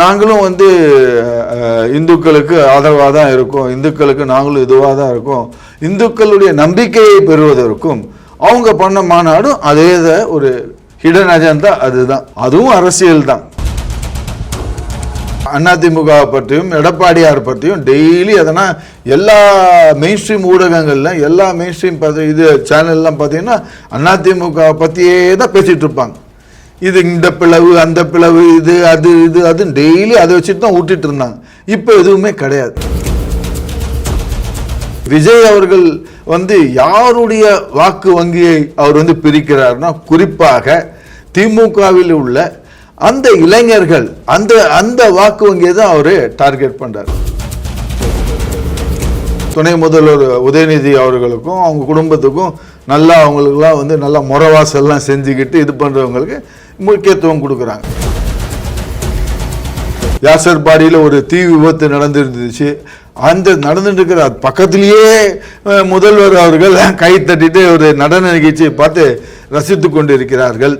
நாங்களும் வந்து இந்துக்களுக்கு ஆதரவாக தான் இருக்கோம். இந்துக்களுக்கு நாங்களும் இதுவாக தான் இருக்கோம். இந்துக்களுடைய நம்பிக்கையை பெறுவதற்கும் அவங்க பண்ண மாநாடும் அதே ஒரு ஹிடன் அஜெண்டா அதுதான். அதுவும் அரசியல் தான். அதிமுக பற்றியும் எடப்பாடியார் பற்றியும் டெய்லி எதனா எல்லா மெயின் ஸ்ட்ரீம் ஊடகங்கள்ல எல்லா மெயின் ஸ்ட்ரீம் இது சேனல்லாம் பார்த்தீங்கன்னா அதிமுக பற்றியே தான் பேசிகிட்டு இருப்பாங்க. இது இந்த பிளவு அந்த பிளவு இது அது இது அது டெய்லி அதை வச்சுட்டு தான் விட்டுட்டு இருந்தாங்க. இப்போ எதுவுமே கிடையாது. விஜய் அவர்கள் வந்து யாருடைய வாக்கு வங்கியை அவர் வந்து பிரிக்கிறார்னா குறிப்பாக திமுகவில் உள்ள அந்த இளைஞர்கள் அந்த அந்த வாக்கு வங்கியை தான் அவர் டார்கெட் பண்றார். துணை முதல்வர் உதயநிதி அவர்களுக்கும் அவங்க குடும்பத்துக்கும் நல்லா அவங்களுக்குலாம் வந்து நல்லா முறவாசல்லாம் செஞ்சுக்கிட்டு இது பண்ணுறவங்களுக்கு முக்கியத்துவம் கொடுக்குறாங்க. யாசர்பாடியில் ஒரு தீ விபத்து நடந்துருந்துச்சு. அந்த நடந்துட்டு இருக்கிற பக்கத்திலேயே முதல்வர் அவர்கள் கை தட்டிட்டு ஒரு நடன நிகழ்ச்சியை பார்த்து ரசித்து கொண்டிருக்கிறார்கள்.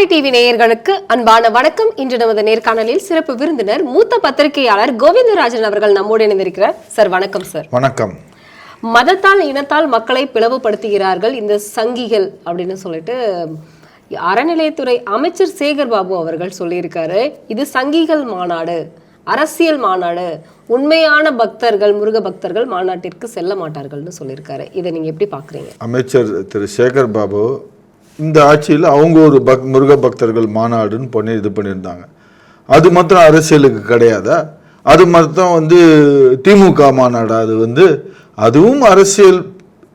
தாமரை டிவி நேயர்களுக்கு அன்பான வணக்கம். இன்று நமது நேர்காணலில் சிறப்பு விருந்தினர் மூத்த பத்திரிகையாளர் கோவிந்தராஜன் அவர்கள் நம்மோடு இணைந்திருக்கிறார். சார் வணக்கம் சார். வணக்கம். மதத்தால் இனத்தால் மக்களை பிளவுபடுத்துகிறார்கள் இந்த சங்கிகள் அப்படின்னு சொல்லிட்டு அறநிலையத்துறை அமைச்சர் சேகர் பாபு அவர்கள் சொல்லியிருக்காரு. இது சங்கிகள் மாநாடு அரசியல் மாநாடு. உண்மையான பக்தர்கள் முருக பக்தர்கள் மாநாட்டிற்கு செல்ல மாட்டார்கள்னு சொல்லியிருக்காரு. இதை நீங்க எப்படி பாக்குறீங்க? அமைச்சர் திரு சேகர் பாபு இந்த ஆட்சியில் அவங்க ஒரு பக் முருக பக்தர்கள் மாநாடுன்னு பண்ணி இது பண்ணியிருந்தாங்க. அது மாத்திரம் அரசியலுக்கு கிடையாதா? அது மாத்திரம் வந்து திமுக மாநாடு? அது வந்து அதுவும் அரசியல்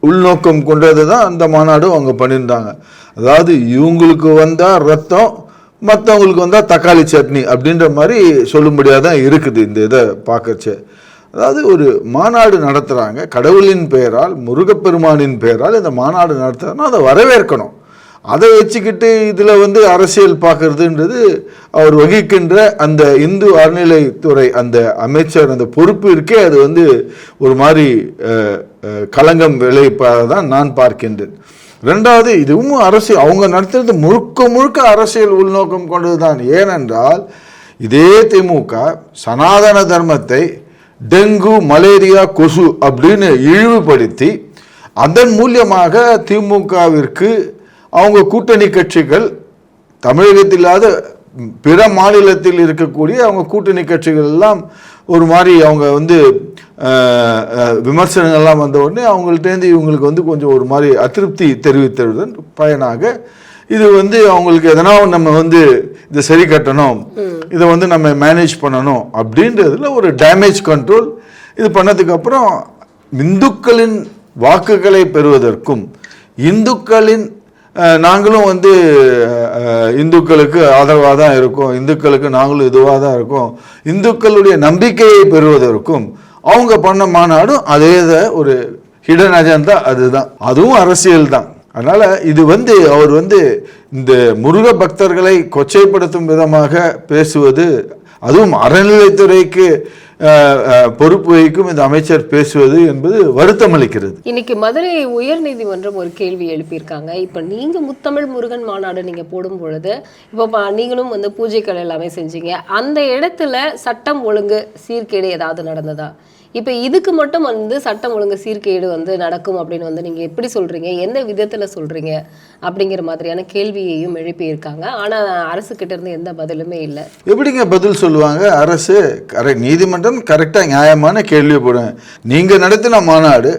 உள்நோக்கம் கொண்டது தான் அந்த மாநாடும் அவங்க பண்ணியிருந்தாங்க. அதாவது இவங்களுக்கு வந்தால் ரத்தம் மற்றவங்களுக்கு வந்தால் தக்காளி சட்னி அப்படின்ற மாதிரி சொல்லும்படியாக தான் இருக்குது இந்த இதை பார்க்கறச்சே. அதாவது ஒரு மாநாடு நடத்துகிறாங்க கடவுளின் பெயரால் முருகப்பெருமானின் பெயரால் இந்த மாநாடு நடத்துகிறாங்கன்னா அதை வரவேற்கணும். அதை வச்சுக்கிட்டு இதில் வந்து அரசியல் பார்க்கறதுன்றது அவர் வகிக்கின்ற அந்த இந்து அறநிலைத்துறை அந்த அமைச்சர் அந்த பொறுப்பு இருக்கே அது வந்து ஒரு மாதிரி களங்கம் விளைவிப்பதாக தான் நான் பார்க்கின்றேன். ரெண்டாவது இதுவும் அரசியல் அவங்க நடத்துறது முழுக்க முழுக்க அரசியல் உள்நோக்கம் கொண்டது தான். ஏனென்றால் இதே திமுக சனாதன தர்மத்தை டெங்கு மலேரியா கொசு அப்படின்னு இழிவுபடுத்தி அதன் மூலியமாக திமுகவிற்கு அவங்க கூட்டணி கட்சிகள் தமிழகத்தில் இல்லாத பிற மாநிலத்தில் இருக்கக்கூடிய அவங்க கூட்டணி கட்சிகள் எல்லாம் ஒரு மாதிரி அவங்க வந்து விமர்சனங்கள்லாம் வந்த உடனே அவங்கள்ட்டேருந்து இவங்களுக்கு வந்து கொஞ்சம் ஒரு மாதிரி அதிருப்தி தெரிவித்ததுடன் பயனாக இது வந்து அவங்களுக்கு எதனா நம்ம வந்து இதை சரி கட்டணும் இதை வந்து நம்ம மேனேஜ் பண்ணணும் அப்படின்றதுல ஒரு டேமேஜ் கண்ட்ரோல் இது பண்ணதுக்கு அப்புறம் இந்துக்களின் வாக்குகளை பெறுவதற்கும் இந்துக்களின் நாங்களும் வந்து இந்துக்களுக்கு ஆதரவாக தான் இருக்கோம். இந்துக்களுக்கு நாங்களும் இதுவாக தான் இருக்கோம். இந்துக்களுடைய நம்பிக்கையை பெறுவதற்கும் அவங்க பண்ண மாநாடும் அதே ஒரு ஹிடன் அஜெண்டா அதுதான். அதுவும் அரசியல் தான். அதனால் இது வந்து அவர் வந்து இந்த முருக பக்தர்களை கொச்சைப்படுத்தும் விதமாக பேசுவது அதுவும் அறநிலைத்துறைக்கு பொறுப்பு வகிக்கும் இந்த அமைச்சர் பேசுவது என்பது வருத்தம் அளிக்கிறது. இன்னைக்கு மதுரை உயர்நீதிமன்றம் ஒரு கேள்வி எழுப்பியிருக்காங்க. இப்போ நீங்க முத்தமிழ் முருகன் மாநாடு நீங்க போடும் பொழுது இப்போ நீங்களும் வந்து பூஜைகள் எல்லாமே செஞ்சீங்க அந்த இடத்துல சட்டம் ஒழுங்கு சீர்கேடு ஏதாவது நடந்ததா? இப்போ இதுக்கு மட்டும் வந்து சட்டம் ஒழுங்கு சீர்கேடு வந்து நடக்கும் அப்படின்னு வந்து நீங்கள் எப்படி சொல்கிறீங்க எந்த விதத்தில் சொல்கிறீங்க அப்படிங்கிற மாதிரியான கேள்வியையும் எழுப்பியிருக்காங்க. ஆனால் அரசு இருந்து எந்த பதிலுமே இல்லை. எப்படிங்க பதில் சொல்லுவாங்க? அரசு கரெக்ட் நீதிமன்றம் கரெக்டாக நியாயமான கேள்வி போடுங்க. நீங்கள் நடத்தின மாநாடு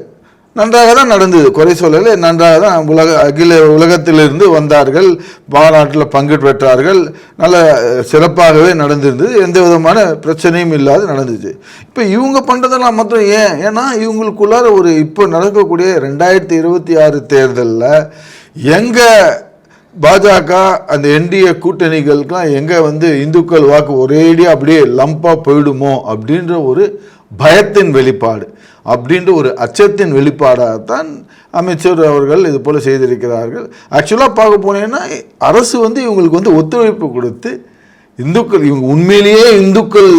நன்றாக தான் நடந்தது. குறை சொல்லலை. நன்றாக தான் உலக அகில உலகத்திலிருந்து வந்தார்கள். மாநாட்டில் பங்கு பெற்றார்கள். நல்ல சிறப்பாகவே நடந்திருந்தது. எந்த விதமான பிரச்சனையும் இல்லாது நடந்துச்சு இப்போ இவங்க பண்ணுறதெல்லாம் மாத்திரம் ஏன்? ஏன்னா இவங்களுக்குள்ளார ஒரு இப்போ நடக்கக்கூடிய ரெண்டாயிரத்தி இருபத்தி ஆறு தேர்தலில் எங்கே பாஜக அந்த என்டிஏ கூட்டணிகளுக்கெல்லாம் எங்கே வந்து இந்துக்கள் வாக்கு ஒரேடியாக அப்படியே லம்பாக போயிடுமோ அப்படின்ற ஒரு பயத்தின் வெளிப்பாடு அப்படின்ற ஒரு அச்சத்தின் வெளிப்பாடாகத்தான் அமைச்சர் அவர்கள் இது போல் செய்திருக்கிறார்கள். ஆக்சுவலாக பார்க்க போனேன்னா அரசு வந்து இவங்களுக்கு வந்து ஒத்துழைப்பு கொடுத்து இந்துக்கள் இவங்க உண்மையிலேயே இந்துக்கள்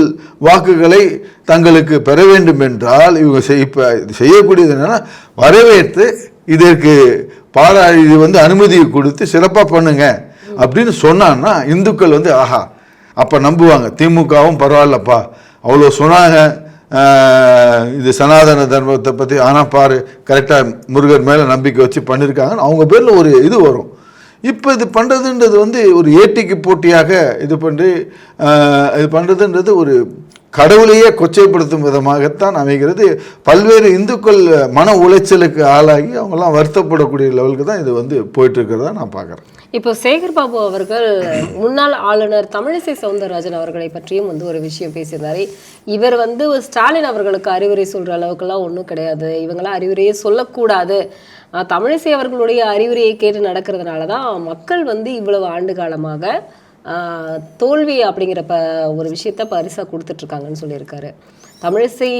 வாக்குகளை தங்களுக்கு பெற வேண்டும் என்றால் இவங்க செய் இப்போ செய்யக்கூடியது என்னென்னா வரவேற்று இதற்கு பாரா இது வந்து அனுமதியை கொடுத்து சிறப்பாக பண்ணுங்க அப்படின்னு சொன்னான்னா இந்துக்கள் வந்து ஆஹா அப்போ நம்புவாங்க. திமுகவும் பரவாயில்லப்பா. அவ்வளோ சொன்னாங்க. இது சனாதன தர்மத்தை பற்றி ஆனால் பாரு கரெக்டாக முருகர் மேலே நம்பிக்கை வச்சு பண்ணியிருக்காங்கன்னு அவங்க பேரில் ஒரு இது வரும். இப்போ இது பண்ணுறதுன்றது வந்து ஒரு ஏட்டிக்கு போட்டியாக இது பண்ணி இது பண்ணுறதுன்றது ஒரு கடவுளையே கொச்சைப்படுத்தும் விதமாகத்தான் அமைகிறது. பல்வேறு இந்துக்கள் மன உளைச்சலுக்கு ஆளாகி அவங்கெல்லாம் வருத்தப்படக்கூடிய லெவலுக்கு தான் இது வந்து போயிட்டு இருக்கிறதா நான் பார்க்குறேன். இப்போ சேகர் பாபு அவர்கள் முன்னாள் ஆளுநர் தமிழிசை சவுந்தரராஜன் அவர்களை பற்றியும் வந்து ஒரு விஷயம் பேசியிருந்தார். இவர் வந்து ஸ்டாலின் அவர்களுக்கு அறிவுரை சொல்கிற அளவுக்குலாம் ஒன்றும் கிடையாது. இவங்களாம் அறிவுரையே சொல்லக்கூடாது. தமிழிசை அவர்களுடைய அறிவுரையை கேட்டு நடக்கிறதுனால தான் மக்கள் வந்து இவ்வளவு ஆண்டு காலமாக தோல்வி அப்படிங்கிற ப ஒரு விஷயத்த பரிசாக கொடுத்துட்ருக்காங்கன்னு சொல்லியிருக்காரு. தமிழிசை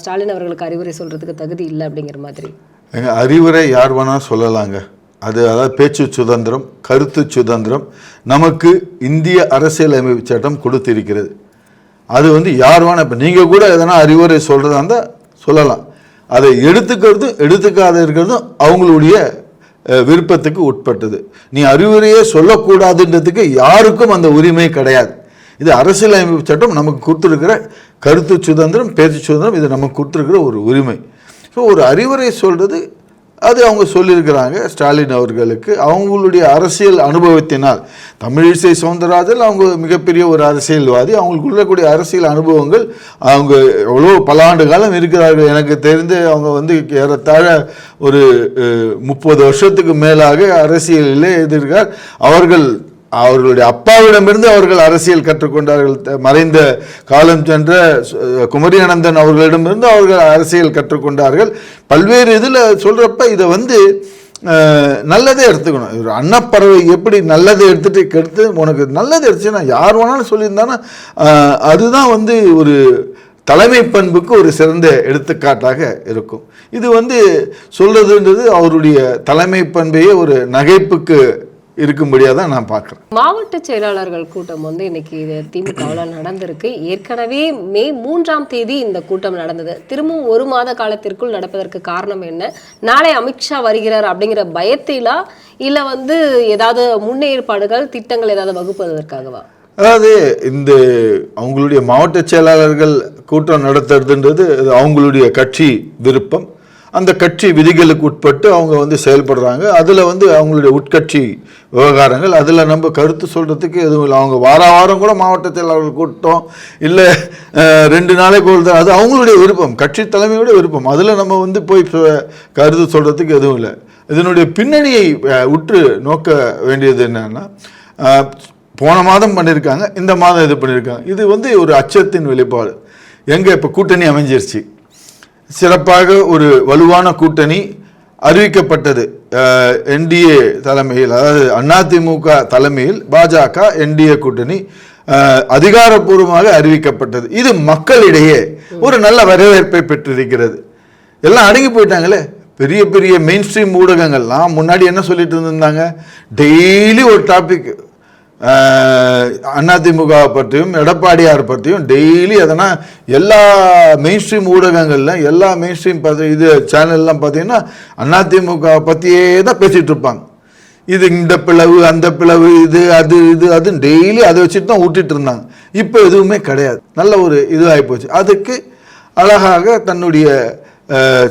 ஸ்டாலின் அவர்களுக்கு அறிவுரை சொல்கிறதுக்கு தகுதி இல்லை அப்படிங்கிற மாதிரி. அறிவுரை யார் வேணால் சொல்லலாங்க. அது அதாவது பேச்சு சுதந்திரம் கருத்து சுதந்திரம் நமக்கு இந்திய அரசியலமைப்பு சட்டம் கொடுத்திருக்கிறது. அது வந்து யார் வேணால் இப்போ நீங்கள் கூட எதனா அறிவுரை சொல்கிறதா இருந்தால் சொல்லலாம். அதை எடுத்துக்கிறதும் எடுத்துக்காத இருக்கிறதும் அவங்களுடைய விருப்பத்துக்கு உட்பட்டது. நீ அறிவுரையே சொல்லக்கூடாதுன்றதுக்கு யாருக்கும் அந்த உரிமை கிடையாது. இது அரசியலமைப்பு சட்டம் நமக்கு கொடுத்துருக்கிற கருத்து சுதந்திரம் பேச்சு சுதந்திரம் இது நமக்கு கொடுத்துருக்கிற ஒரு உரிமை. ஸோ ஒரு அறிவுரை சொல்கிறது அது அவங்க சொல்லியிருக்கிறாங்க ஸ்டாலின் அவர்களுக்கு. அவங்களுடைய அரசியல் அனுபவத்தினால் தமிழிசை சவுந்தரராஜன் அவங்க மிகப்பெரிய ஒரு அரசியல்வாதி. அவங்களுக்கு உள்ளக்கூடிய அரசியல் அனுபவங்கள் அவங்க எவ்வளோ பல ஆண்டு காலம் இருக்கிறார்கள். எனக்கு தெரிந்து அவங்க வந்து ஏறத்தாழ ஒரு முப்பது வருஷத்துக்கு மேலாக அரசியலிலே எதிர்க்கார் அவர்கள் அவர்களுடைய அப்பாவிடமிருந்து அவர்கள் அரசியல் கற்றுக்கொண்டார்கள். த- மறைந்த காலம் சென்ற குமரியானந்தன் அவர்களிடமிருந்து அவர்கள் அரசியல் கற்றுக்கொண்டார்கள். பல்வேறு இதில் சொல்கிறப்ப இதை வந்து நல்லதே எடுத்துக்கணும். ஒரு அன்னப்பறவை எப்படி நல்லதை எடுத்துகிட்டு கெடுத்து உனக்கு நல்லது எடுத்துச்சுன்னா யார் வேணாலும் சொல்லியிருந்தானா அதுதான் வந்து ஒரு தலைமை பண்புக்கு ஒரு சிறந்த எடுத்துக்காட்டாக இருக்கும். இது வந்து சொல்றதுன்றது அவருடைய தலைமை பண்பையே ஒரு நகைப்புக்கு இருக்கும்படியாக தான் நான் பார்க்குறேன். மாவட்ட செயலாளர்கள் கூட்டம் வந்து இன்னைக்கு இது திமுகவில் நடந்திருக்கு. ஏற்கனவே மே மூன்றாம் தேதி இந்த கூட்டம் நடந்தது. திரும்பவும் ஒரு மாத காலத்திற்குள் நடப்பதற்கு காரணம் என்ன? நாளை அமித்ஷா வருகிறார் அப்படிங்கிற பயத்திலா? இல்ல வந்து ஏதாவது முன்னேற்பாடுகள் திட்டங்கள் ஏதாவது வகுப்பதற்காகவா? அதாவது இந்த அவங்களுடைய மாவட்ட செயலாளர்கள் கூட்டம் நடத்துறதுன்றது அவங்களுடைய கட்சி விருப்பம். அந்த கட்சி விதிகளுக்கு உட்பட்டு அவங்க வந்து செயல்படுறாங்க. அதில் வந்து அவங்களுடைய உட்கட்சி விவகாரங்கள் அதில் நம்ம கருத்து சொல்கிறதுக்கு எதுவும் இல்லை. அவங்க வார வாரம் கூட மாவட்ட செயலாளர்கள் கூட்டம் இல்லை ரெண்டு நாளைக்கு ஒரு அது அவங்களுடைய விருப்பம். கட்சி தலைமையோட விருப்பம். அதில் நம்ம வந்து போய் கருத்து சொல்கிறதுக்கு எதுவும் இல்லை. இதனுடைய பின்னணியை உற்று நோக்க வேண்டியது என்னென்னா போன மாதம் பண்ணியிருக்காங்க இந்த மாதம் இது பண்ணியிருக்காங்க இது வந்து ஒரு அச்சத்தின் வெளிப்பாடு. எங்கே இப்போ கூட்டணி அமைஞ்சிருச்சு? சிறப்பாக ஒரு வலுவான கூட்டணி அறிவிக்கப்பட்டது. என்டிஏ தலைமையில் அதாவது அதிமுக தலைமையில் பாஜக என்டிஏ கூட்டணி அதிகாரப்பூர்வமாக அறிவிக்கப்பட்டது. இது மக்களிடையே ஒரு நல்ல வரவேற்பை பெற்றிருக்கிறது. எல்லாம் அடங்கி போயிட்டாங்களே. பெரிய பெரிய மெயின் ஸ்ட்ரீம் ஊடகங்கள்லாம் முன்னாடி என்ன சொல்லிட்டு இருந்திருந்தாங்க? டெய்லி ஒரு டாபிக் அதிமுக பற்றியும் எடப்பாடியார் பற்றியும் டெய்லி எதனா எல்லா மெயின் ஸ்ட்ரீம் ஊடகங்களில் எல்லா மெயின் ஸ்ட்ரீம் பார்த்து இது சேனல்லாம் பார்த்தீங்கன்னா அதிமுக பற்றியே தான் பேசிகிட்டு இருப்பாங்க. இது இந்த பிளவு அந்த பிளவு இது அது இது அதுன்னு டெய்லி அதை வச்சுட்டு தான் விட்டுட்டு இருந்தாங்க. இப்போ எதுவுமே கிடையாது. நல்ல ஒரு இதுவாகி போச்சு. அதுக்கு அழகாக தன்னுடைய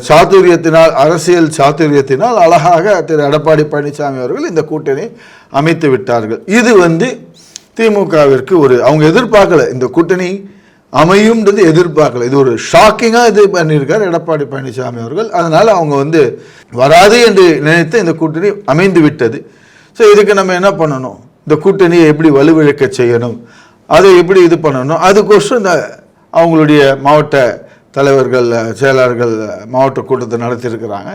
சாதுரியத்தினால் அரசியல் சாதுரியத்தினால் அழகாக திரு எடப்பாடி பழனிசாமி அவர்கள் இந்த கூட்டணி அமைத்து விட்டார்கள். இது வந்து திமுகவிற்கு ஒரு அவங்க எதிர்பார்க்கல இந்த கூட்டணி அமையும்ன்றது எதிர்பார்க்கல. இது ஒரு ஷாக்கிங்காக இது பண்ணியிருக்கார் எடப்பாடி பழனிசாமி அவர்கள். அதனால் அவங்க வந்து வராது என்று நினைத்து இந்த கூட்டணி அமைந்து விட்டது. ஸோ இதுக்கு நம்ம என்ன பண்ணணும்? இந்த கூட்டணியை எப்படி வலுவிழக்க செய்யணும்? அதை எப்படி இது பண்ணணும்? அதுக்கோசம் இந்த அவங்களுடைய மாவட்ட தலைவர்கள் செயலாளர்கள் மாவட்ட கூட்டத்தை நடத்தியிருக்கிறாங்க.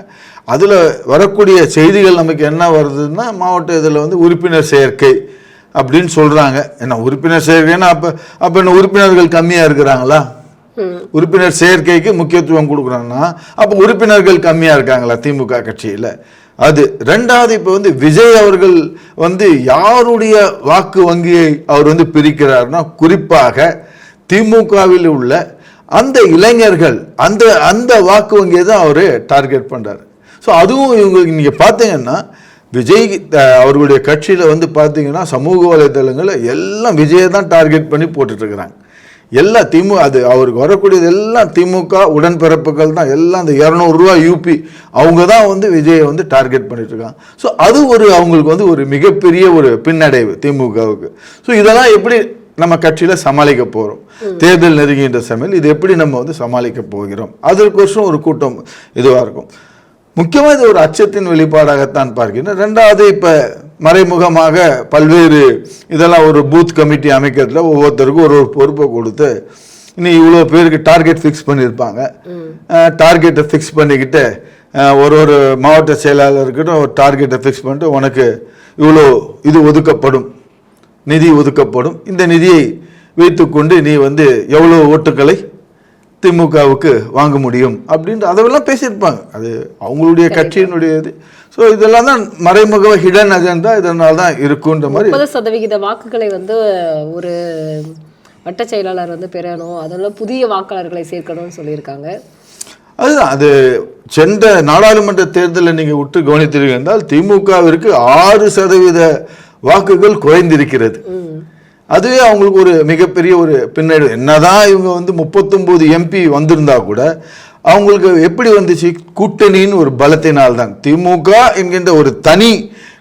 அதில் வரக்கூடிய செய்திகள் நமக்கு என்ன வருதுன்னா மாவட்ட இதில் வந்து உறுப்பினர் சேர்க்கை அப்படின்னு சொல்கிறாங்க என்ன உறுப்பினர் சேர்க்கைன்னா அப்போ அப்போ என்ன உறுப்பினர்கள் கம்மியாக இருக்கிறாங்களா? உறுப்பினர் சேர்க்கைக்கு முக்கியத்துவம் கொடுக்குறாங்கன்னா அப்போ உறுப்பினர்கள் கம்மியா இருக்காங்களா திமுக கட்சியில? அது ரெண்டாவது இப்போ வந்து விஜய் அவர்கள் வந்து யாருடைய வாக்கு வங்கியை அவர் வந்து பிரிக்கிறார்னா குறிப்பாக திமுகவில் உள்ள அந்த இளைஞர்கள் அந்த அந்த வாக்கு வங்கியை தான் அவர் டார்கெட் பண்ணுறாரு ஸோ அதுவும் இவங்களுக்கு நீங்கள் பார்த்தீங்கன்னா விஜய் அவர்களுடைய கட்சியில் வந்து பார்த்தீங்கன்னா சமூக வலைதளங்களில் எல்லாம் விஜயை தான் டார்கெட் பண்ணி போட்டுட்ருக்குறாங்க. எல்லாம் திமுக அது அவருக்கு வரக்கூடியது எல்லாம் திமுக உடன்பிறப்புகள் தான் எல்லாம் அந்த இரநூறுவா யூபி அவங்க தான் வந்து விஜயை வந்து டார்கெட் பண்ணிட்டுருக்காங்க ஸோ அது ஒரு அவங்களுக்கு வந்து ஒரு மிகப்பெரிய ஒரு பின்னடைவு திமுகவுக்கு. ஸோ இதெல்லாம் எப்படி நம்ம கட்சியில் சமாளிக்க போகிறோம் தேர்தல் நெருங்குகின்ற சமையல் இது எப்படி நம்ம வந்து சமாளிக்க போகிறோம்? அதற்கோசரம் ஒரு கூட்டம் இதுவாக இருக்கும். முக்கியமாக இது ஒரு அச்சத்தின் வெளிப்பாடாகத்தான் பார்க்கிறேன் ரெண்டாவது இப்போ மறைமுகமாக பல்வேறு இதெல்லாம் ஒரு பூத் கமிட்டி அமைக்கிறதுல ஒவ்வொருத்தருக்கும் ஒரு ஒரு பொறுப்பை கொடுத்து இன்னும் இவ்வளோ பேருக்கு டார்கெட் ஃபிக்ஸ் பண்ணியிருப்பாங்க. டார்கெட்டை ஃபிக்ஸ் பண்ணிக்கிட்டு ஒரு ஒரு மாவட்ட செயலாளர்கிட்ட ஒரு டார்கெட்டை ஃபிக்ஸ் பண்ணிட்டு உனக்கு இவ்வளோ இது ஒதுக்கப்படும். நிதி ஒதுக்கப்படும். இந்த நிதியை வைத்துக்கொண்டு நீ வந்து எவ்வளோ ஓட்டுக்களை திமுகவுக்கு வாங்க முடியும் அப்படின்ட்டு அதெல்லாம் பேசியிருப்பாங்க. அது அவங்களுடைய கட்சியினுடைய இது ஸோ இதெல்லாம் தான் மறைமுக ஹிடன் அஜெண்டா இதனால தான் இருக்குன்ற மாதிரி முப்பது சதவிகித வாக்குகளை வந்து ஒரு வட்ட செயலாளர் வந்து பெறணும். அதெல்லாம் புதிய வாக்காளர்களை சேர்க்கணும்னு சொல்லியிருக்காங்க. அதுதான். அது சென்ற நாடாளுமன்ற தேர்தலை நீங்கள் விட்டு கவனித்தீர்கள் என்றால் திமுகவிற்கு ஆறு சதவீத வாக்குகள் குறைந்திருக்கிறது. அதுவே அவங்களுக்கு ஒரு மிகப்பெரிய ஒரு பின்னடைவு. என்னதான் இவங்க வந்து முப்பத்தொம்போது எம்பி வந்திருந்தா கூட அவங்களுக்கு எப்படி வந்துச்சு? கூட்டணியின் ஒரு பலத்தினால் தான் திமுக என்கின்ற ஒரு தனி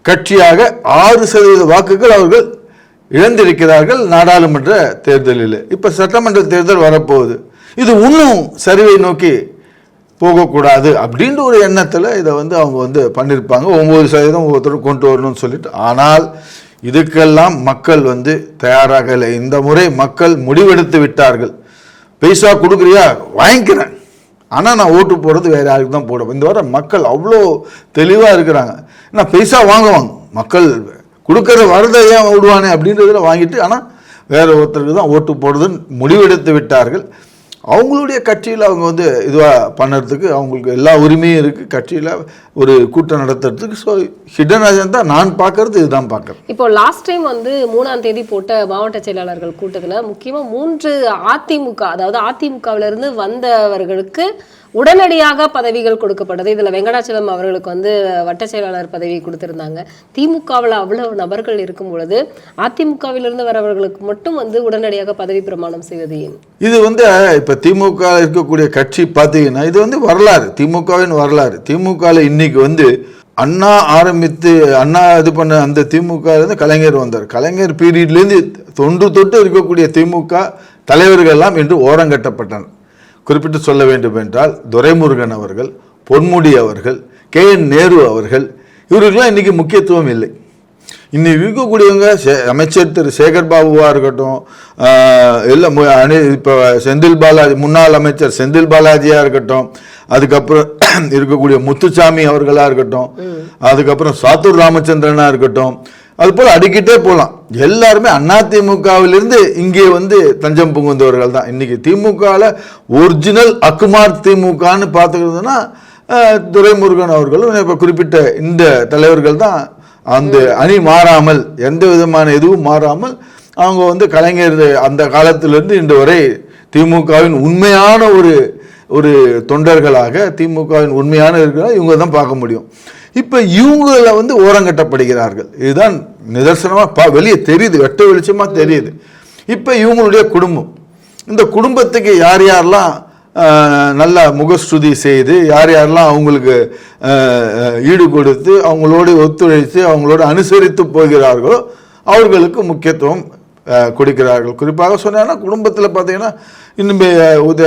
கட்சியாக ஆறு சதவீத வாக்குகள் அவர்கள் இழந்திருக்கிறார்கள் நாடாளுமன்ற தேர்தலில். இப்போ சட்டமன்ற தேர்தல் வரப்போகுது. இது இன்னும் சரிவை நோக்கி போகக்கூடாது அப்படின்ற ஒரு எண்ணத்தில் இதை வந்து அவங்க வந்து பண்ணியிருப்பாங்க ஒம்பது சதவீதம் ஒவ்வொருத்தரும் கொண்டு வரணும்னு சொல்லிட்டு. ஆனால் இதுக்கெல்லாம் மக்கள் வந்து தயாராக இல்லை. இந்த முறை மக்கள் முடிவெடுத்து விட்டார்கள். பைசா கொடுக்குறியா? வாங்கிக்கிறேன். ஆனால் நான் ஓட்டு போடுறது வேறு யாருக்கு தான் போடுவேன் இந்த வாரம் மக்கள் அவ்வளோ தெளிவாக இருக்கிறாங்க. ஏன்னா பைசா வாங்குவாங்க. மக்கள் கொடுக்குற வரதை ஏன் விடுவானே அப்படின்றதுல வாங்கிட்டு ஆனால் வேறு ஒருத்தருக்கு தான் ஓட்டு போடுறதுன்னு முடிவெடுத்து விட்டார்கள். அவங்களுடைய கட்சியில் அவங்க வந்து இதுவாக பண்ணுறதுக்கு அவங்களுக்கு எல்லா உரிமையும் இருக்குது கட்சியில் ஒரு கூட்டம் நடத்துறதுக்கு ஸோ ஹிடன் அஜெண்டா நான் பார்க்கறது இதுதான் பார்க்குறேன் இப்போ லாஸ்ட் டைம் வந்து மூணாம் தேதி போட்ட மாவட்ட செயலாளர்கள் கூட்டத்துல முக்கியமா மூன்று அதிமுக அதாவது அதிமுகவில இருந்து வந்தவர்களுக்கு உடனடியாக பதவிகள் கொடுக்கப்பட்டது. இதுல வெங்கடாச்சலம் அவர்களுக்கு வந்து வட்ட செயலாளர் பதவி கொடுத்திருந்தாங்க. திமுகவில் அவ்வளவு நபர்கள் இருக்கும் பொழுது அதிமுகவிலிருந்து வரவர்களுக்கு மட்டும் வந்து உடனடியாக பதவி பிரமாணம் செய்வது ஏன்? இது வந்து இப்போ இப்போ திமுக இருக்கக்கூடிய கட்சி பார்த்தீங்கன்னா இது வந்து வரலாறு திமுகவின் வரலாறு. திமுகவில் இன்னைக்கு வந்து அண்ணா ஆரம்பித்து அண்ணா இது பண்ண அந்த திமுகலேருந்து கலைஞர் வந்தார். கலைஞர் பீரியட்லேருந்து தொன்று தொட்டு இருக்கக்கூடிய திமுக தலைவர்கள் எல்லாம் இன்று ஓரங்கட்டப்பட்டனர் குறிப்பிட்டு சொல்ல வேண்டும் என்றால் துரைமுருகன் அவர்கள் பொன்முடி அவர்கள் கே என் நேரு அவர்கள் இவருக்கெல்லாம் இன்றைக்கி முக்கியத்துவம் இல்லை. இன்னைக்கு இருக்கக்கூடியவங்க அமைச்சர் திரு சேகர் பாபுவா இருக்கட்டும் மு- அணி இப்போ செந்தில் பாலாஜி முன்னாள் அமைச்சர் செந்தில் பாலாஜியா இருக்கட்டும் அதுக்கப்புறம் இருக்கக்கூடிய முத்துசாமி அவர்களா இருக்கட்டும் அதுக்கப்புறம் சாத்தூர் ராமச்சந்திரனா இருக்கட்டும் அது போல அடிக்கிட்டே போகலாம் எல்லாருமே அதிமுகவிலிருந்து இங்கே வந்து தஞ்சம் புகுந்தவர்கள் தான். இன்னைக்கு திமுகவில் ஒரிஜினல் அக்குமார் திமுகன்னு பார்த்துக்கிறதுனா துரைமுருகன் அவர்களும் இப்போ குறிப்பிட்ட இந்த தலைவர்கள் தான் அந்த அணி மாறாமல் எந்த விதமான எதுவும் மாறாமல் அவங்க வந்து கலைஞர் அந்த காலத்திலிருந்து இன்று வரை திமுகவின் உண்மையான ஒரு ஒரு தொண்டர்களாக திமுகவின் உண்மையான இருக்கிறார் இவங்க தான் பார்க்க முடியும். இப்போ இவங்கள வந்து ஓரங்கட்டப்படுகிறார்கள். இதுதான் நிதர்சனமாக பா வெளியே தெரியுது வெட்ட வெளிச்சமாக தெரியுது. இப்போ இவங்களுடைய குடும்பம். இந்த குடும்பத்துக்கு யார் யாரெல்லாம் நல்ல முகஸ்துதி செய்து யார் யாரெல்லாம் அவங்களுக்கு ஈடு கொடுத்து அவங்களோடு ஒத்துழைத்து அவங்களோடு அனுசரித்து போகிறார்களோ அவர்களுக்கு முக்கியத்துவம் கொடுக்கிறார்கள். குறிப்பாக சொன்னா குடும்பத்தில் பார்த்தீங்கன்னா இன்னும் உத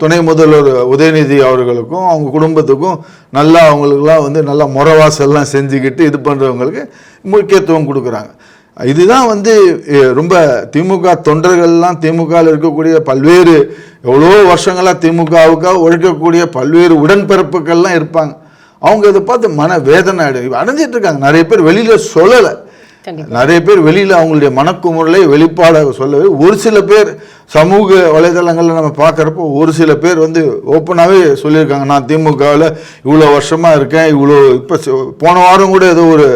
துணை முதல்வர் உதயநிதி அவர்களுக்கும் அவங்க குடும்பத்துக்கும் நல்லா அவங்களுக்குலாம் வந்து நல்லா முறவாசல்லாம் செஞ்சுக்கிட்டு இது பண்ணுறவங்களுக்கு முக்கியத்துவம் கொடுக்குறாங்க. இதுதான் வந்து ரொம்ப திமுக தொண்டர்கள்லாம் திமுகவில் இருக்கக்கூடிய பல்வேறு எவ்வளோ வருஷங்களாக திமுகவுக்காக ஒழிக்கக்கூடிய பல்வேறு உடன்பிறப்புகள்லாம் இருப்பாங்க. அவங்க இதை பார்த்து மன வேதனை அடை அடைஞ்சிட்டு இருக்காங்க. நிறைய பேர் வெளியில் சொல்லலை. நிறைய பேர் வெளியில் அவங்களுடைய மனக்குமுறலை வெளிப்பாடாக சொல்லவே ஒரு சில பேர் சமூக வலைதளங்களில் நம்ம பார்க்குறப்போ ஒரு சில பேர் வந்து ஓப்பனாகவே சொல்லியிருக்காங்க நான் திமுகவில் இவ்வளோ வருஷமாக இருக்கேன் இவ்வளோ இப்போ போன வாரம் கூட ஏதோ ஒரு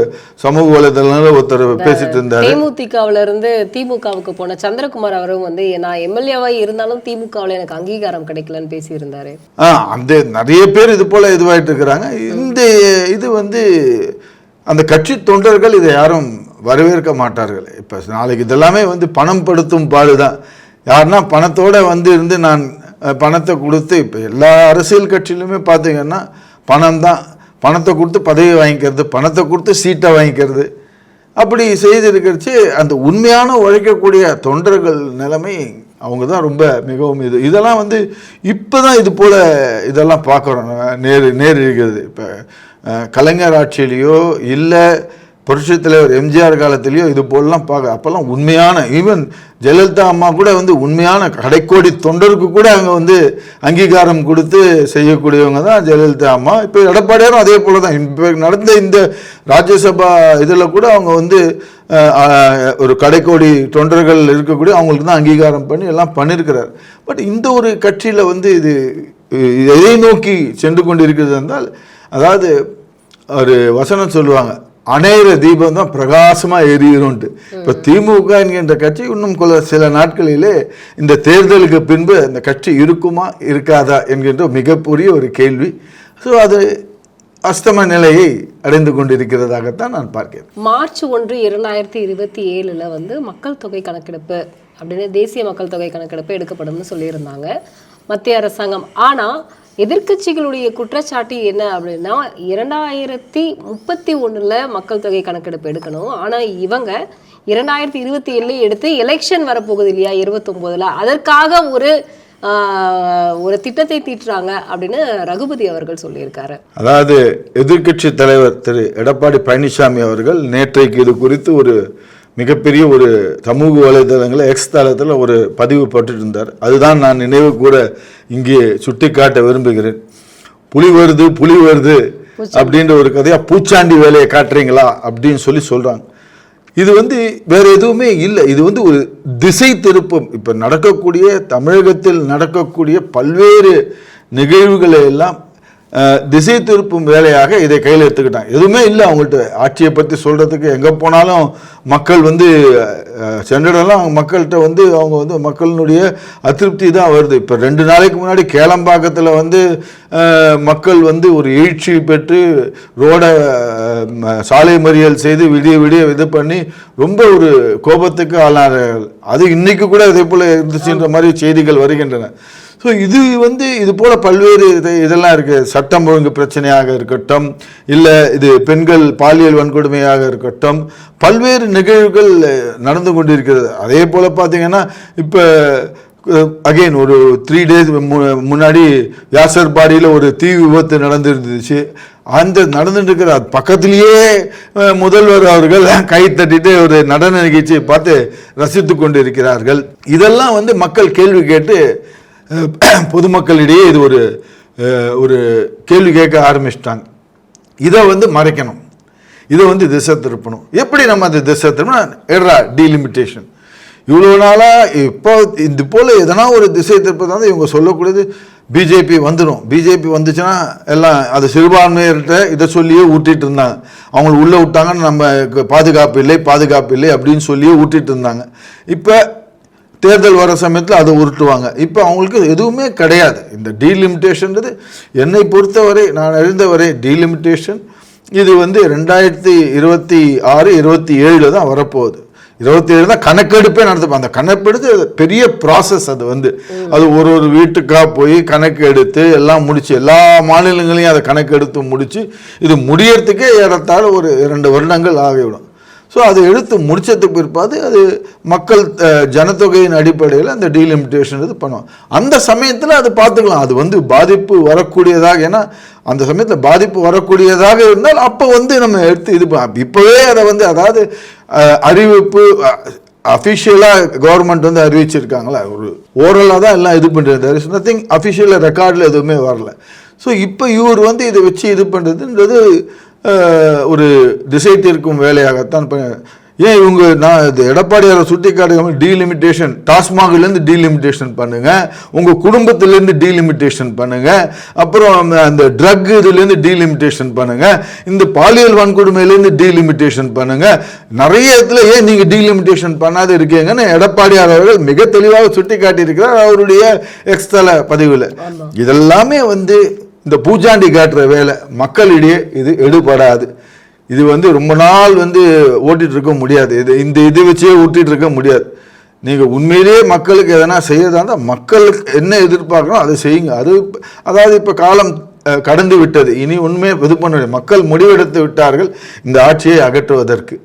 சமூக வலைதளங்களில் ஒருத்தர் பேசிட்டு இருந்தார். தேமுதிகவுல இருந்து திமுகவுக்கு போன சந்திரகுமார் அவரும் வந்து நான் எம்எல்ஏவா இருந்தாலும் திமுகவுல எனக்கு அங்கீகாரம் கிடைக்கலன்னு பேசியிருந்தாரு. ஆ அந்த நிறைய பேர் இது போல் இதுவாகிட்டு இருக்கிறாங்க. இந்த இது வந்து அந்த கட்சி தொண்டர்கள் இதை யாரும் வரவேற்க மாட்டார்கள். இப்போ நாளைக்கு இதெல்லாமே வந்து பணம் படுத்தும் பாடு தான் யாருன்னா பணத்தோட வந்து இருந்து நான் பணத்தை கொடுத்து இப்போ எல்லா அரசியல் கட்சியிலுமே பார்த்தீங்கன்னா பணம் தான். பணத்தை கொடுத்து பதவி வாங்கிக்கிறது பணத்தை கொடுத்து சீட்டை வாங்கிக்கிறது. அப்படி செய்திருக்கிறச்சு அந்த உண்மையான உழைக்கக்கூடிய தொண்டர்கள் நிலைமை அவங்க தான் ரொம்ப மிகவும் இது. இதெல்லாம் வந்து இப்போ தான் இது போல் இதெல்லாம் பார்க்குறோம் நேர் நேர் இருக்கிறது. இப்போ கலைஞர் ஆட்சியிலையோ இல்லை புரட்சி தலைவர் எம்ஜிஆர் காலத்திலேயோ இது போலலாம் பார்க்க அப்போல்லாம் உண்மையான ஈவன் ஜெயலலிதா அம்மா கூட வந்து உண்மையான கடைக்கோடி தொண்டருக்கு கூட அங்கே வந்து அங்கீகாரம் கொடுத்து செய்யக்கூடியவங்க தான் ஜெயலலிதா அம்மா. இப்போ எடப்பாடியாரும் அதே போல தான் இப்போ நடந்த இந்த ராஜ்யசபா இதில் கூட அவங்க வந்து ஒரு கடைக்கோடி தொண்டர்கள் இருக்கக்கூடிய அவங்களுக்கு தான் அங்கீகாரம் பண்ணி எல்லாம் பண்ணியிருக்கிறார் பட் இந்த ஒரு கட்சியில் வந்து இது எதை நோக்கி சென்று கொண்டிருக்கிறது என்றால் அதாவது ஒரு வசனம் சொல்லுவாங்க அணையிற தீபம் தான் பிரகாசமாக எரியிறோன்ட்டு இப்போ திமுக என்கின்ற கட்சி இன்னும் கொல சில நாட்களிலே இந்த தேர்தலுக்கு பின்பு அந்த கட்சி இருக்குமா இருக்காதா என்கின்ற மிகப்பெரிய ஒரு கேள்வி. ஸோ அது அஸ்தம நிலையை அடைந்து கொண்டிருக்கிறதாகத்தான் நான் பார்க்கிறேன். மார்ச் ஒன்று இரண்டாயிரத்தி இருபத்தி ஏழில் வந்து மக்கள் தொகை கணக்கெடுப்பு அப்படின்னு தேசிய மக்கள் தொகை கணக்கெடுப்பு எடுக்கப்படும்னு சொல்லியிருந்தாங்க. மத்திய அரசாங்கம். ஆனால் எதிர்க்கட்சிகளுடைய குற்றச்சாட்டு என்ன அப்படின்னா இரண்டாயிரத்தி முப்பத்தி ஒன்றில் மக்கள் தொகை கணக்கெடுப்பு எடுக்கணும். ஆனால் இவங்க இரண்டாயிரத்தி இருபத்தி ஏழுல எடுத்து எலெக்ஷன் வரப்போகுது இல்லையா இருபத்தொம்போதில். அதற்காக ஒரு ஒரு திட்டத்தை தீட்டுறாங்க அப்படின்னு ரகுபதி அவர்கள் சொல்லியிருக்காரு. அதாவது எதிர்க்கட்சி தலைவர் திரு எடப்பாடி பழனிசாமி அவர்கள் நேற்றைக்கு இது குறித்து ஒரு மிகப்பெரிய ஒரு சமூக வலைதளங்களில் எக்ஸ் தளத்தில் ஒரு பதிவு இருந்தார் அதுதான் நான் நினைவு கூட இங்கே சுட்டிக்காட்ட விரும்புகிறேன். புலி வருது புலி வருது அப்படின்ற ஒரு கதையா பூச்சாண்டி வேலையை காட்டுறீங்களா அப்படின்னு சொல்லி சொல்றாங்க. இது வந்து வேற எதுவுமே இல்லை. இது வந்து ஒரு திசை திருப்பம். இப்போ நடக்கக்கூடிய தமிழகத்தில் நடக்கக்கூடிய பல்வேறு நிகழ்வுகளை எல்லாம் திசை திருப்பும் வேலையாக இதை கையில் எடுத்துக்கிட்டாங்க எதுவுமே இல்லை அவங்கள்ட்ட. ஆட்சியை பற்றி சொல்கிறதுக்கு எங்கே போனாலும் மக்கள் வந்து சென்றடெல்லாம் அவங்க மக்கள்கிட்ட வந்து அவங்க வந்து மக்களினுடைய அதிருப்தி தான் வருது. இப்போ ரெண்டு நாளைக்கு முன்னாடி கேளம்பாக்கத்தில் வந்து மக்கள் வந்து ஒரு எழுச்சி பெற்று ரோடை சாலை மறியல் செய்து விடிய விடிய இது பண்ணி ரொம்ப ஒரு கோபத்துக்கு ஆளானார்கள். அது இன்னைக்கு கூட இதே போல் இருந்துச்சுன்ற மாதிரி செய்திகள் வருகின்றன. ஸோ இது வந்து இது போல பல்வேறு இது இதெல்லாம் இருக்குது சட்டம் ஒழுங்கு பிரச்சனையாக இருக்கட்டும் இல்லை இது பெண்கள் பாலியல் வன்கொடுமையாக இருக்கட்டும் பல்வேறு நிகழ்வுகள் நடந்து கொண்டிருக்கிறது. அதே போல் பார்த்தீங்கன்னா இப்போ அகைன் ஒரு த்ரீ டேஸ் முன்னாடி வியாசர்பாடியில் ஒரு தீ விபத்து நடந்துருந்துச்சு. அந்த நடந்துட்டு இருக்கிற அது பக்கத்திலேயே முதல்வர் அவர்கள் கை தட்டிட்டு ஒரு நடன நிகழ்ச்சியை பார்த்து ரசித்து கொண்டிருக்கிறார்கள். இதெல்லாம் வந்து மக்கள் கேள்வி கேட்டு பொதுமக்களிடையே இது ஒரு ஒரு கேள்வி கேட்க ஆரம்பிச்சிட்டாங்க. இதை வந்து மறைக்கணும். இதை வந்து திசை திருப்பணும். எப்படி நம்ம அந்த திசை திருப்பணும் எட்ரா டீலிமிட்டேஷன் இவ்வளோ நாளாக இப்போ இது போல் எதனா ஒரு திசை திருப்பதை வந்து இவங்க சொல்லக்கூடியது பிஜேபி வந்துடும் பிஜேபி வந்துச்சுன்னா எல்லாம் அது சிறுபான்மையர்கிட்ட இதை சொல்லியே ஊட்டிகிட்டு இருந்தாங்க. அவங்கள உள்ளே விட்டாங்கன்னு நம்ம பாதுகாப்பு இல்லை பாதுகாப்பு இல்லை அப்படின்னு சொல்லியே ஊட்டிகிட்டு இருந்தாங்க. இப்போ தேர்தல் வர சமயத்தில் அதை உருட்டுவாங்க. இப்போ அவங்களுக்கு எதுவுமே கிடையாது. இந்த டீலிமிட்டேஷன்றது என்னை பொறுத்தவரை நான் அறிந்தவரை டீலிமிட்டேஷன் இது வந்து ரெண்டாயிரத்தி இருபத்தி ஆறு இருபத்தி ஏழில் தான் வரப்போகுது. இருபத்தி ஏழு தான் கணக்கெடுப்பே நடத்துப்போம் அந்த கணக்கெடுத்து பெரிய ப்ராசஸ் அது வந்து. அது ஒரு ஒரு வீட்டுக்காக போய் கணக்கு எடுத்து எல்லாம் முடிச்சு எல்லா மாநிலங்களையும் அதை கணக்கு எடுத்து முடிச்சு இது முடியறதுக்கே ஏறத்தாழ ஒரு இரண்டு வருடங்கள் ஆகிவிடும். ஸோ அதை எடுத்து முடிச்சதுக்கு பிற்பாடு அது மக்கள் ஜனத்தொகையின் அடிப்படையில் அந்த டீலிமிட்டேஷன் இது பண்ணுவோம் அந்த சமயத்தில் அது பார்த்துக்கலாம். அது வந்து பாதிப்பு வரக்கூடியதாக ஏன்னா அந்த சமயத்தில் பாதிப்பு வரக்கூடியதாக இருந்தால் அப்போ வந்து நம்ம எடுத்து இது இப்போவே அதை வந்து அதாவது அறிவிப்பு அஃபிஷியலாக கவர்மெண்ட் வந்து அறிவிச்சிருக்காங்களா. ஒரு ஓரலாக தான் எல்லாம் இது பண்ணுறது நத்திங் அஃபிஷியலாக ரெக்கார்டில் எதுவுமே வரல. ஸோ இப்போ இவர் வந்து இதை வச்சு இது பண்ணுறதுன்றது ஒரு திசை தீர்க்கும் வேலையாகத்தான் ஏன் இவங்க நான் இது எடப்பாடியாரை சுட்டி காட்டுக்காம டீலிமிட்டேஷன் டாஸ்மாக்லேருந்து டீலிமிட்டேஷன் பண்ணுங்க உங்க குடும்பத்திலேருந்து டீலிமிட்டேஷன் பண்ணுங்க அப்புறம் அந்த- ட்ரக் இதுலேருந்து டீலிமிட்டேஷன் பண்ணுங்க இந்த பாலியல் வன்கொடுமையிலேருந்து டீலிமிட்டேஷன் பண்ணுங்க நிறைய இடத்துல ஏன் நீங்க டீலிமிட்டேஷன் பண்ணாத இருக்கீங்கன்னு எடப்பாடியார் அவர்கள் மிக தெளிவாக சுட்டி காட்டியிருக்கிறார் அவருடைய எக்ஸ்தல பதிவில். இதெல்லாமே வந்து இந்த பூஜாண்டி காட்டுற வேலை மக்களிடையே இது எடுபடாது. இது வந்து ரொம்ப நாள் வந்து ஓட்டிகிட்டு இருக்க முடியாது. இது இந்த இது வச்சே ஓட்டிகிட்டு இருக்க முடியாது. நீங்கள் உண்மையிலேயே மக்களுக்கு எதனா செய்யறதா இருந்தால் மக்களுக்கு என்ன எதிர்பார்க்கணும் அதை செய்யுங்க. அது அதாவது இப்போ காலம் கடந்து விட்டது. இனி உண்மையை இது பண்ண மக்கள் முடிவெடுத்து விட்டார்கள். இந்த ஆட்சியை அகற்றுவதற்கு.